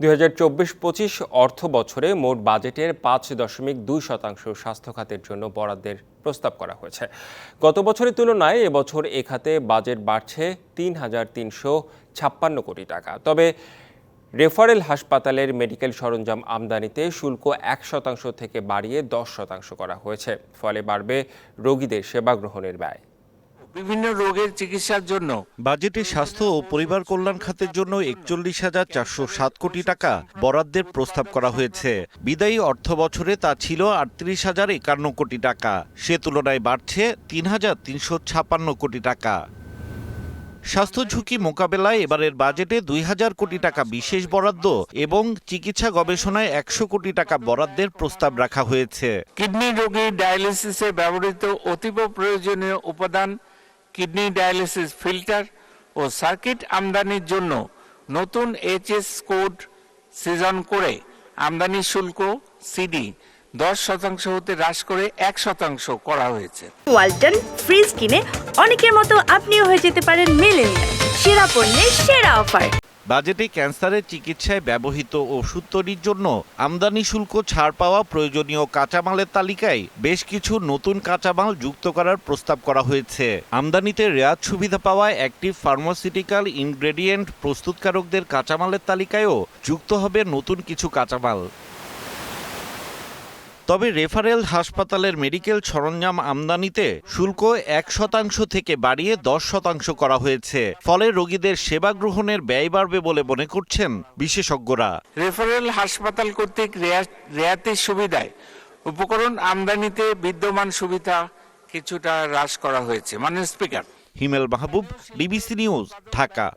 দুই হাজার চব্বিশ পঁচিশ অর্থ বছরে মোট বাজেটের পাঁচ দশমিক দুই শতাংশ স্বাস্থ্য খাতের জন্য বরাদ্দের প্রস্তাব করা হয়েছে। গত বছরের তুলনায় এবছর এ খাতে বাজেট বাড়ছে তিন হাজার তিনশো ছাপ্পান্ন কোটি টাকা। তবে রেফারেল হাসপাতালের মেডিকেল সরঞ্জাম আমদানিতে শুল্ক এক শতাংশ থেকে বাড়িয়ে দশ শতাংশ করা হয়েছে। ফলে বাড়বে রোগীদের সেবা গ্রহণের ব্যয়। বিভিন্ন রোগের চিকিৎসার জন্য। বাজেটে স্বাস্থ্য ও পরিবার কল্যাণ খাতের জন্য একচল্লিশ হাজার চারশো সাত কোটি টাকা বরাদ্দের প্রস্তাব করা হয়েছে। বিদায়ী অর্থ বছরে তা ছিল আটত্রিশ হাজার একান্ন কোটি টাকা। সে তুলনায় বাড়ছে তিন হাজার তিনশো ছাপান্ন কোটি টাকা। স্বাস্থ্য ঝুঁকি মোকাবেলায় এবারের বাজেটে দুই হাজার কোটি টাকা বিশেষ বরাদ্দ এবং চিকিৎসা গবেষণায় একশো কোটি টাকা বরাদ্দের প্রস্তাব রাখা হয়েছে। কিডনি রোগী ডায়ালিসিসে ব্যবহৃত অতীব প্রয়োজনীয় উপাদান কিডনি ডায়ালিসিস ফিল্টার ও সার্কিট আমদানির জন্য নতুন এইচএস কোড সৃজন করে আমদানি শুল্ক সিডি দশ শতাংশ হতে হ্রাস করে এক শতাংশ করা হয়েছে। ওয়ালটন ফ্রিজ কিনে অনেকের মতো আপনিও হয়ে যেতে পারেন মিলেন সেরা পণ্যের সেরা অফার। বাজেটে ক্যান্সারের চিকিৎসায় ব্যবহৃত ওষুধ তৈরির জন্য আমদানি শুল্ক ছাড় পাওয়া প্রয়োজনীয় কাঁচামালের তালিকায় বেশ কিছু নতুন কাঁচামাল যুক্ত করার প্রস্তাব করা হয়েছে। আমদানিতে রেয়াত সুবিধা পাওয়া একটি ফার্মাসিউটিক্যাল ইনগ্রেডিয়েন্ট প্রস্তুতকারকদের কাঁচামালের তালিকায়ও যুক্ত হবে নতুন কিছু কাঁচামাল। তবে রেফারেল হাসপাতালের মেডিকেল সরঞ্জাম আমদানিতে শুল্ক এক শতাংশ থেকে বাড়িয়ে দশ শতাংশ করা হয়েছে। ফলে রোগীদের সেবা গ্রহণের ব্যয় বাড়বে বলে মনে করছেন বিশেষজ্ঞরা। রেফারেল হাসপাতাল কর্তৃক রেয়া- রেয়াতির সুবিধায় উপকরণ আমদানিতে বিদ্যমান সুবিধা কিছুটা হ্রাস করা হয়েছে। মানে speaker. Himel Mahbub DBC news Dhaka.